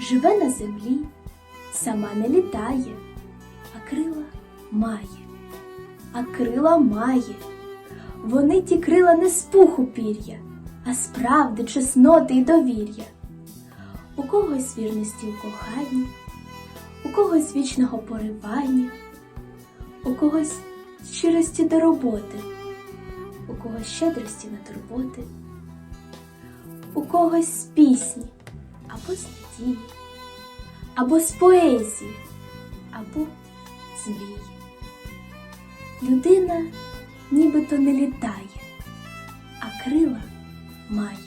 Живе на землі, сама не літає, а крила має, а крила має. Вони ті крила не з пуху пір'я, а з правди, чесноти й довір'я. У когось вірності в коханні, у когось вічного поривання, у когось щирості до роботи, у когось щедрості на турботи, у когось пісні, або з надії, або з поезії, або з мрії. Людина нібито не літає, а крила має.